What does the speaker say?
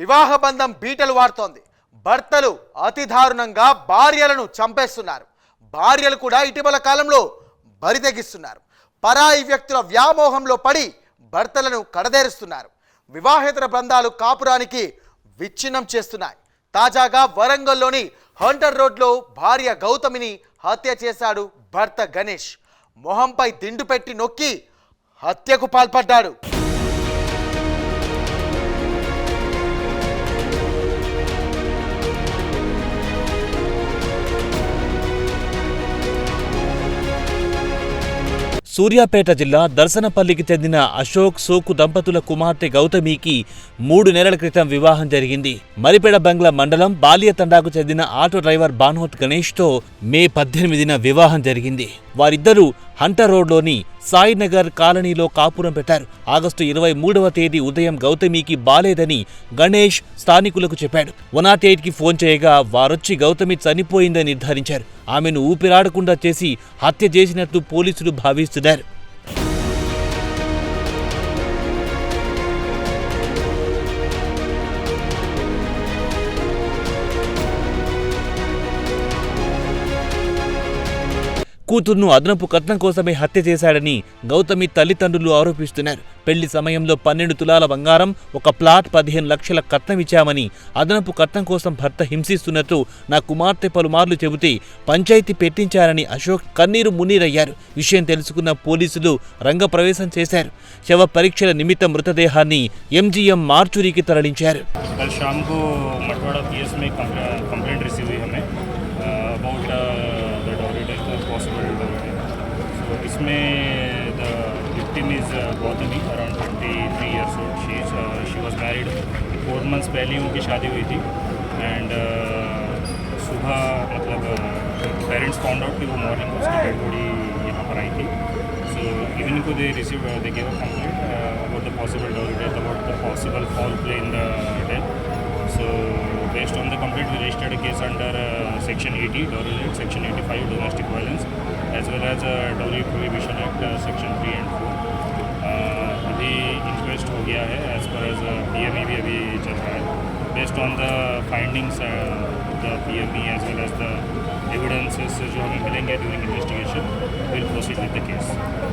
వివాహ బంధం బీటలు వాడుతోంది. భర్తలు అతి దారుణంగా భార్యలను చంపేస్తున్నారు. భార్యలు కూడా ఇటీవల కాలంలో బరితెగిస్తున్నారు పరాయి వ్యక్తుల వ్యామోహంలో పడి భర్తలను కడదేరుస్తున్నారు. వివాహేతర బంధాలు కాపురానికి విచ్ఛిన్నం చేస్తున్నాయి. తాజాగా వరంగల్లోని హంటర్ రోడ్లో భార్య గౌతమిని హత్య చేశాడు భర్త గణేష్. మొహంపై దిండు పెట్టి నొక్కి హత్యకు పాల్పడ్డాడు. సూర్యాపేట జిల్లా దర్శనపల్లికి చెందిన అశోక్ సోకు దంపతుల కుమార్తె గౌతమికి మూడు నెలల క్రితం వివాహం జరిగింది. మరిపేడ బంగ్లా మండలం బాల్యతండాకు చెందిన ఆటో డ్రైవర్ బాన్హోత్ గణేష్తో మే పద్దెనిమిదిన వివాహం జరిగింది. వారిద్దరూ హంటర్ రోడ్లోని సాయినగర్ కాలనీలో కాపురం పెట్టారు. ఆగస్టు ఇరవై మూడవ తేదీ ఉదయం గౌతమికి బాలేదని గణేష్ స్థానికులకు చెప్పాడు. వన్ నాట్ ఎయిట్కి ఫోన్ చేయగా వారొచ్చి గౌతమి చనిపోయిందని నిర్ధారించారు. ఆమెను ఊపిరాడకుండా చేసి హత్య చేసినట్టు పోలీసులు భావిస్తున్నారు. కూతుర్ను అదనపు కట్నం కోసమే హత్య చేశాడని గౌతమి తల్లిదండ్రులు ఆరోపిస్తున్నారు. పెళ్ళి సమయంలో పన్నెండు తులాల బంగారం ఒక ప్లాట్ పదిహేను లక్షల కట్నం ఇచ్చామని అదనపు కట్నం కోసం భర్త హింసిస్తున్నట్టు నా కుమార్తె పలుమార్లు చెబితే పంచాయతీ పెట్టించారని అశోక్ కన్నీరు మున్నీరయ్యారు. విషయం తెలుసుకున్న పోలీసులు రంగప్రవేశం చేశారు. శవ పరీక్షల నిమిత్తం మృతదేహాన్ని ఎంజీఎం మార్చురీకి తరలించారు. इसमें the is Gautami around twenty three years old she she was married four months पहले ही उनकी शादी हुई थी. एंड सुबह मतलब पेरेंट्स फाउंड आउट कि वो मॉर्निंग उसकी डेड बॉडी यहाँ पर आई थी. सो इवनिंग को they receive they gave a about the possible dowry death about the possible foul play in the death so based on the complaint registered case under section eighty dowry section eighty five domestic violence as well as dowry prohibition act section three and 3 and 4. Uh, अभी inquest हो गया है as per as P M ई भी अभी चल रहा है based on the findings the P M E as well as the evidences जो हमें मिलेंगे during investigation will proceed with the case